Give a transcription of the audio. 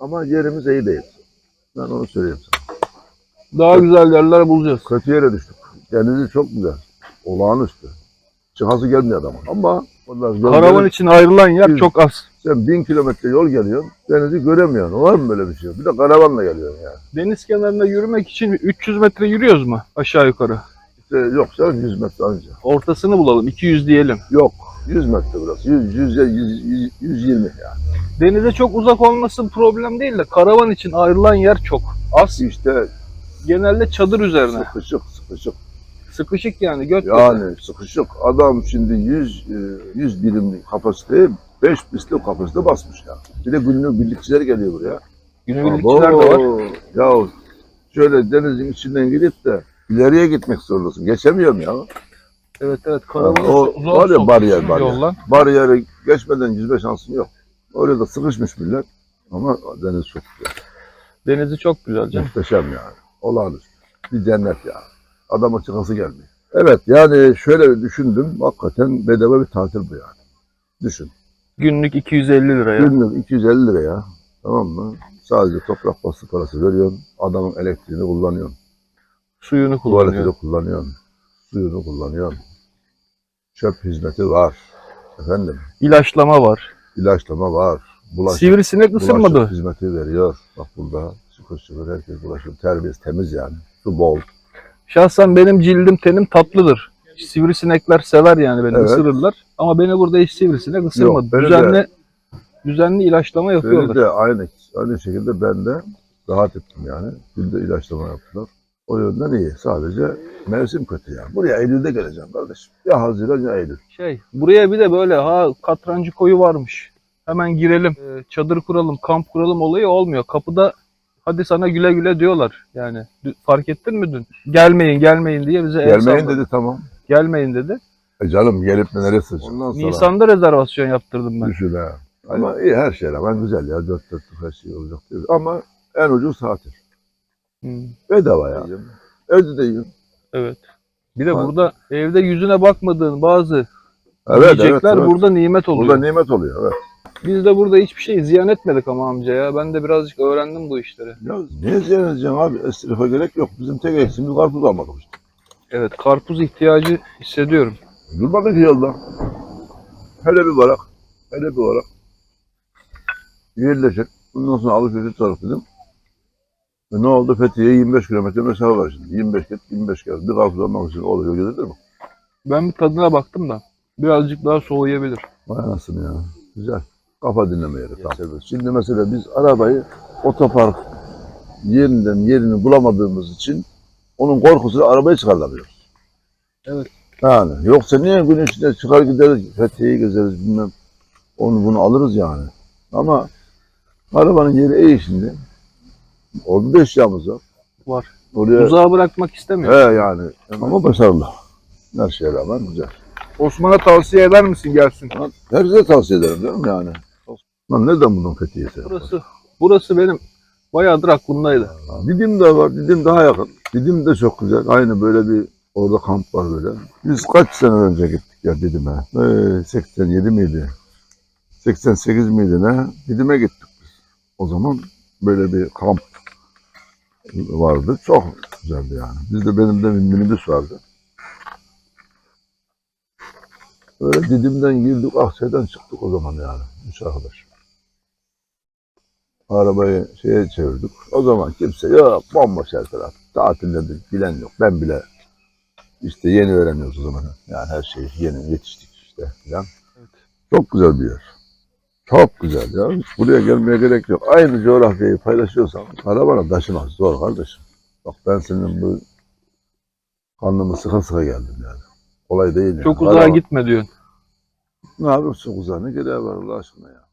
Ama yerimiz iyi değil. Ben onu söyleyeyim sana. Daha güzel yerler bulacağız. Kötü yere düştük. Denizi çok güzel. Olağanüstü. Çıkası gelmiyor adamın. Ama Karavan gelip- için ayrılan yer Biz- çok az. sen bin kilometre yol geliyorsun. Denizi göremiyorsun. Var mı böyle bir şey? Bir de karavanla geliyorsun yani. Deniz kenarında yürümek için 300 metre yürüyoruz mu aşağı yukarı? İşte yok canım 100 metre anca. Ortasını bulalım 200 diyelim. Yok. 100 metre burası. 100, 100, 100, 100 120 yani. Denize çok uzak olması problem değil de karavan için ayrılan yer çok. Az. İşte Genelde çadır üzerine. sıkışık sıkışık. Sıkışık yani göt. Yani sıkışık. Adam şimdi 100 e, 100 birimlik kapasiteye 5 misli kapasite basmış ya. Bir de günlük birlikçiler geliyor buraya. Günübirlikçiler de var. Ya şöyle denizin içinden gidip de ileriye gitmek zorundasın. Geçemiyorum ya. Evet evet karavanı O zor var ya bariyer bariyer. yoldan. Bariyeri geçmeden yüzme şansın yok. Oraya da sıkışmış millet. Ama deniz çok güzel. Denizi çok güzel canım. Muhteşem yani. Olağanüstü. Bir cennet yani. Adamın çıkası gelmiyor. Evet yani şöyle bir düşündüm. Hakikaten bedava bir tatil bu yani. Düşün. Günlük 250 liraya. Günlük 250 liraya tamam mı? Sadece toprak bastı parası veriyorsun. Adamın elektriğini kullanıyorsun. Suyunu Tuvaletini kullanıyor. kullanıyorsun. Suyunu kullanıyorsun. Çöp hizmeti var. Efendim İlaçlama var. ilaçlama var. Bulaşık, Sivrisinek ısırmadı. bulaşık hizmeti veriyor. Bak burada şıkır şıkır herkes bulaşık. Terbiyesiz temiz yani. Su bol. Şahsen benim cildim tenim tatlıdır. Sivrisinekler sever yani beni Evet. ısırırlar. Ama beni burada hiç sivrisinek ısırmadı. beni de- düzenli düzenli ilaçlama Beni yapıyorlar. de aynı, aynı şekilde ben de rahat ettim yani. Günde ilaçlama yaptılar. O yönden iyi. Sadece mevsim kötü yani. Buraya Eylül'de geleceğim kardeşim. Ya Haziran ya Eylül. Şey, buraya bir de böyle ha katrancı koyu varmış. Hemen girelim, e, çadır kuralım, kamp kuralım olayı olmuyor. Kapıda hadi sana güle güle diyorlar. Yani fark ettin mi dün? Gelmeyin, gelmeyin diye bize el Gelmeyin dedi tamam. Gelmeyin dedi. E canım gelip de sığacak? Ondan sonra Nisan'da rezervasyon yaptırdım ben. düşün ha. Ama iyi her şeye rağmen güzel ya. Dört dörtlük her şey olacak diyor. Ama en ucuz tatil. Hmm, Bedava ya. Evde de yiyin. evet. Bir de Ha. burada evde yüzüne bakmadığın bazı Evet, evet, yiyecekler evet. burada nimet oluyor. Burada nimet oluyor. Evet. Biz de burada hiçbir şey ziyan etmedik ama amca ya. Ben de birazcık öğrendim bu işleri. Ya niye ziyan edeceksin abi? Esrife gerek yok. Bizim tek eksiğimiz karpuz almadık işte. Evet, karpuz ihtiyacı hissediyorum. Durmadık yolda. Hele bir varak. Hele bir varak. Yerleşik. Bundan sonra alışverişe taraf dedim. E ne oldu? Fethiye 25 kilometre mesafe var şimdi. 25 git, 25 gel. Bir karpuz almak için oluyor. Gidilir mi? Ben bir tadına baktım da birazcık daha soğuyabilir. Vay anasını ya. Güzel. Kafa dinleme yeri. Tamam. Şimdi mesela biz arabayı otopark yerinden yerini bulamadığımız için onun korkusuyla arabayı çıkartamıyoruz. Evet. Yani yoksa niye gün içinde çıkar gideriz, Fethiye'yi gezeriz bilmem. Onu bunu alırız yani. Ama arabanın yeri iyi şimdi. Orada da eşyamız var. Var. Oraya Uzağa bırakmak istemiyorum. he yani. Ama başarılı. Her şeye rağmen güzel. Osman'a tavsiye eder misin gelsin? Lan Herkese tavsiye ederim canım yani. Lan nereden buldun Fethiye'si? Burası burası benim bayağıdır aklımdaydı. Didim de var, Didim daha yakın. Didim de çok güzel. Aynı böyle bir orada kamp var böyle. Biz kaç sene önce gittik ya Didim'e? Ee, 87 miydi? 88 miydi ne? Didim'e gittik biz. O zaman böyle bir kamp vardı. Çok güzeldi yani. Bizde benim de minibüs vardı. Öyle Didim'den girdik, Aksa'dan çıktık o zaman yani. Üç arkadaş. Arabayı şeye çevirdik. O zaman kimse yok, bomboş her taraf. Tatildedik, bilen yok. Ben bile işte yeni öğreniyoruz o zaman. Yani her şeyi yeni yetiştik işte falan. Evet. Çok güzel bir yer. Çok güzel ya. Buraya gelmeye gerek yok. Aynı coğrafyayı paylaşıyorsan arabana taşımak zor kardeşim. Bak ben senin bu karnımı sıka sıka geldim yani. Kolay değil yani. Çok uzağa gitme diyorsun. Ne yapıyorsun çok uzağa? Ne gereği var Allah aşkına ya.